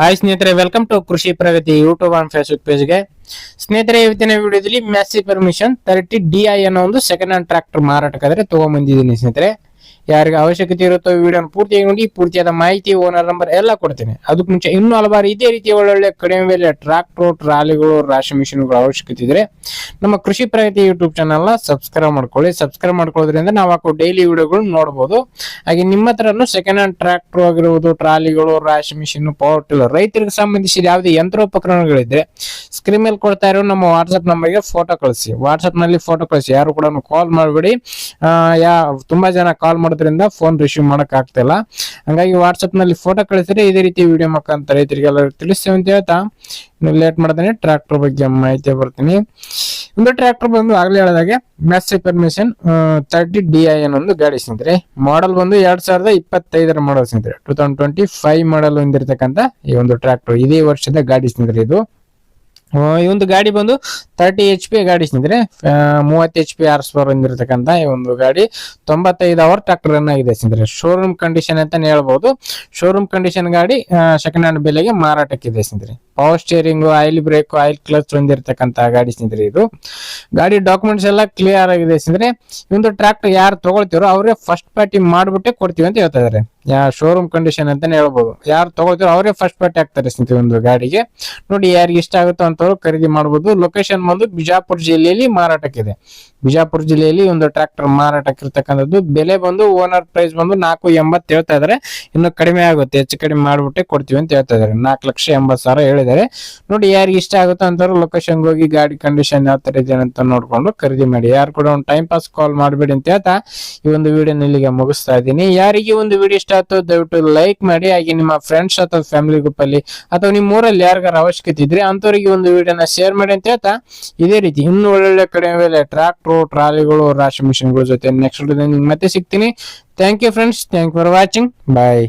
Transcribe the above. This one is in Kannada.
ಹಾಯ್ ಸ್ನೇಹಿತರೆ welcome to Krishi Pragati YouTube and Facebook ಪೇಜ್ಗೆ ಸ್ನೇಹಿತರೆ, ಇವತ್ತಿನ ವಿಡಿಯೋದಲ್ಲಿ Massey Ferguson thirty D I ಅನ್ನೋ ಒಂದು ಸೆಕೆಂಡ್ ಹ್ಯಾಂಡ್ ಟ್ರಾಕ್ಟರ್ ಮಾರಾಟಕ್ಕಾದ್ರೆ ತಗೊಂಬಂದಿದ್ದೀನಿ ಸ್ನೇಹಿತರೆ. ಯಾರಿಗೆ ಅವಶ್ಯಕತೆ ಇರುತ್ತೋ ವಿಡಿಯೋ ಪೂರ್ತಿಯಾಗಿ ನೋಡಿ, ಪೂರ್ತಿಯಾದ ಮಾಹಿತಿ ಓನರ್ ನಂಬರ್ ಎಲ್ಲ ಕೊಡ್ತೀನಿ. ಅದಕ್ಕೆ ಮುಂಚೆ ಇನ್ನೂ ಹಲವಾರು ಇದೇ ರೀತಿಯ ಒಳ್ಳೊಳ್ಳೆ ಕಡಿಮೆ ಬೆಲೆ ಟ್ರಾಕ್ಟರ್ ಟ್ರಾಲಿಗಳು ರಾಶಿ ಮಿಷಿನ್ಗಳು ಅವಶ್ಯಕತೆ ಇದ್ರೆ ನಮ್ಮ ಕೃಷಿ ಪ್ರಗತಿ ಯೂಟ್ಯೂಬ್ ಚಾನಲ್ನ ಸಬ್ಸ್ಕ್ರೈಬ್ ಮಾಡ್ಕೊಳ್ಳಿ. ಸಬ್ಸ್ಕ್ರೈಬ್ ಮಾಡ್ಕೊಳ್ಳೋದ್ರಿಂದ ನಾವು ಹಾಕೋ ಡೈಲಿ ವಿಡಿಯೋಗಳು ನೋಡಬಹುದು ಹಾಗೆ ನಿಮ್ಮ ಹತ್ರನು ಸೆಕೆಂಡ್ ಹ್ಯಾಂಡ್ ಟ್ರಾಕ್ಟರ್ ಆಗಿರ್ಬೋದು, ಟ್ರಾಲಿಗಳು ರಾಶಿ ಮಿಷಿನ್ ಪವರ್ ಟಿಲ್ಲರ್ ರೈತರಿಗೆ ಸಂಬಂಧಿಸಿದ ಯಾವುದೇ ಯಂತ್ರೋಪಕರಣಗಳಿದ್ರೆ ಸ್ಕ್ರೀನ್ ಮೇಲೆ ಕೊಡ್ತಾ ಇರೋ ನಮ್ಮ ವಾಟ್ಸ್ಆಪ್ ನಂಬರ್ಗೆ ಫೋಟೋ ಕಳಿಸಿ. ವಾಟ್ಸ್ಆಪ್ನಲ್ಲಿ ಫೋಟೋ ಕಳಿಸಿ. ಯಾರು ಕೂಡ ಕಾಲ್ ಮಾಡಬೇಡಿ. ಯಾ, ತುಂಬಾ ಜನ ಕಾಲ್ ಮಾಡೋದ್ರಿಂದ ಫೋನ್ ರಿಸೀವ್ ಮಾಡಕ್ ಆಗ್ತಿಲ್ಲ. ಹಂಗಾಗಿ ವಾಟ್ಸ್ಆಪ್ನಲ್ಲಿ ಫೋಟೋ ಕಳಿಸಿದ್ರೆ ಇದೇ ರೀತಿ ವಿಡಿಯೋ ಮುಖಾಂತರ ರೈತರಿಗೆಲ್ಲ ತಿಳಿಸ್ತೇವೆ ಅಂತ ಹೇಳ್ತಾ. ಲೇಟ್ ಮಾಡ್ತಾನೆ ಟ್ರ್ಯಾಕ್ಟರ್ ಬಗ್ಗೆ ಮಾಹಿತಿ ಬರ್ತೀನಿ. ಒಂದು ಟ್ರ್ಯಾಕ್ಟರ್ ಬಂದು ಆಗ್ಲೇ ಹೇಳಿದಾಗೆ Massey Ferguson thirty D I N ಒಂದು ಗಾಡಿ ಸ್ನೇಹಿತರೆ. ಮಾಡಲ್ ಬಂದು ಎರಡ್ ಸಾವಿರದ ಇಪ್ಪತ್ತೈದರ ಮಾಡಲ್ ಸ್ನೇಹಿತರೆ. Two thousand twenty five model ಹೊಂದಿರತಕ್ಕಂತ ಈ ಒಂದು ಟ್ರ್ಯಾಕ್ಟರ್ ಇದೇ ವರ್ಷದ ಗಾಡಿ ಸ್ನೇಹಿತರೆ ಇದು. ಈ ಒಂದು ಗಾಡಿ ಬಂದು ತರ್ಟಿ ಎಚ್ ಪಿ ಗಾಡಿ ಸ್ನೇಹಿತರೆ. ಮೂವತ್ತು ಎಚ್ ಪಿ ಆರ್ ಸ್ಪೋರ್ ಈ ಒಂದು ಗಾಡಿ. ತೊಂಬತ್ತೈದು ಅವರ್ ಟ್ರಾಕ್ಟರ್ ರನ್ ಆಗಿದೆ ಸ್ನೇಹಿತರೆ. ಶೋರೂಮ್ ಕಂಡೀಷನ್ ಅಂತಾನೆ ಹೇಳ್ಬಹುದು ಶೋರೂಮ್ ಕಂಡೀಷನ್ ಗಾಡಿ ಸೆಕೆಂಡ್ ಹ್ಯಾಂಡ್ ಬೆಲೆಗೆ ಮಾರಾಟಕ್ಕಿದೆ ಸ್ನೇಹಿತರೆ. Power steering oil brake oil clutch ಹೊಂದಿರತಕ್ಕಂತ ಗಾಡಿ ಸ್ನೇಹಿತರೆ ಇದು. ಗಾಡಿ ಡಾಕ್ಯುಮೆಂಟ್ಸ್ ಎಲ್ಲ ಕ್ಲಿಯರ್ ಆಗಿದೆ ಸ್ನೇಹಿತರೆ. ಇವೊಂದು ಟ್ರಾಕ್ಟರ್ ಯಾರು ತಗೊಳ್ತಿರೋ ಅವ್ರಿಗೆ ಫಸ್ಟ್ ಪಾರ್ಟಿ ಮಾಡ್ಬಿಟ್ಟೆ ಕೊಡ್ತೀವಿ ಅಂತ ಹೇಳ್ತಾ ಇದಾರೆ ಯಾ ಶೋರೂಮ್ ಕಂಡೀಷನ್ ಅಂತಾನೆ ಹೇಳ್ಬೋದು. ಯಾರು ತಗೋತಿರೋ ಅವರೇ ಫಸ್ಟ್ ಪಾರ್ಟಿ ಆಗ್ತಾರೆ ಸ್ನೇಹಿತರೆ ಒಂದು ಗಾಡಿಗೆ. ನೋಡಿ ಯಾರಿಗೆ ಇಷ್ಟ ಆಗುತ್ತೋ ಅಂತವ್ರು ಖರೀದಿ ಮಾಡ್ಬೋದು. ಲೊಕೇಶನ್ ಬಂದು ಬಿಜಾಪುರ ಜಿಲ್ಲೆಯಲ್ಲಿ ಮಾರಾಟಕ್ಕಿದೆ ಬಿಜಾಪುರ ಜಿಲ್ಲೆಯಲ್ಲಿ ಒಂದು ಟ್ರಾಕ್ಟರ್ ಮಾರಾಟಕ್ಕಿರ್ತಕ್ಕಂಥದ್ದು ಬೆಲೆ ಬಂದು ಓನರ್ ಪ್ರೈಸ್ ಬಂದು ನಾಲ್ಕು ಎಂಬತ್ತು ಹೇಳ್ತಾ ಇದಾರೆ ಇನ್ನು ಕಡಿಮೆ ಆಗುತ್ತೆ. ಹೆಚ್ಚು ಕಡಿಮೆ ಮಾಡ್ಬಿಟ್ಟೆ ಕೊಡ್ತೀವಿ ಅಂತ ಹೇಳ್ತಾ ಇದಾರೆ ನಾಲ್ಕು ಲಕ್ಷ ಎಂಬತ್ತು ಸಾವಿರ ಹೇಳಿದ್ದಾರೆ. ನೋಡಿ ಯಾರಿಗೆ ಇಷ್ಟ ಆಗುತ್ತೋ ಅಂತವ್ರು ಲೊಕೇಶನ್ ಹೋಗಿ ಗಾಡಿ ಕಂಡೀಷನ್ ಯಾವ ತರ ಇದೆ ಅಂತ ನೋಡ್ಕೊಂಡು ಖರೀದಿ ಮಾಡಿ. ಯಾರು ಕೂಡ ಒಂದು ಟೈಮ್ ಪಾಸ್ ಕಾಲ್ ಮಾಡಬೇಡಿ ಅಂತ ಹೇಳ್ತಾ ಈ ಒಂದು ವಿಡಿಯೋನ ಇಲ್ಲಿಗೆ ಮುಗಿಸ್ತಾ ಇದ್ದೀನಿ. ಯಾರಿಗೆ ಒಂದು ವಿಡಿಯೋ ಇಷ್ಟ ಆಯ್ತು, ದಯವಿಟ್ಟು ಲೈಕ್ ಮಾಡಿ, ಹಾಗೆ ನಿಮ್ಮ ಫ್ರೆಂಡ್ಸ್ ಅಥವಾ ಫ್ಯಾಮಿಲಿ ಗ್ರೂಪ್ ಅಲ್ಲಿ ಅಥವಾ ನಿಮ್ಮ ಊರಲ್ಲಿ ಯಾರಿಗಾರ ಅವಶ್ಯಕತೆ ಇದ್ರೆ ಅಂತವರಿಗೆ ಒಂದು ವಿಡಿಯೋನ ಶೇರ್ ಮಾಡಿ ಅಂತ ಹೇಳ್ತಾ ಇದೇ ರೀತಿ. ಇನ್ನು ಒಳ್ಳೊಳ್ಳೆ ಕಡೆ ಮೇಲೆ ಟ್ರಾಕ್ಟರ್ ಟ್ರಾಲಿಗಳು ರಾಶಿ ಮಿಷಿನ್ಗಳ ಜೊತೆ ನೆಕ್ಸ್ಟ್ ಮತ್ತೆ ಸಿಗ್ತೀನಿ. Thank you friends thank for watching bye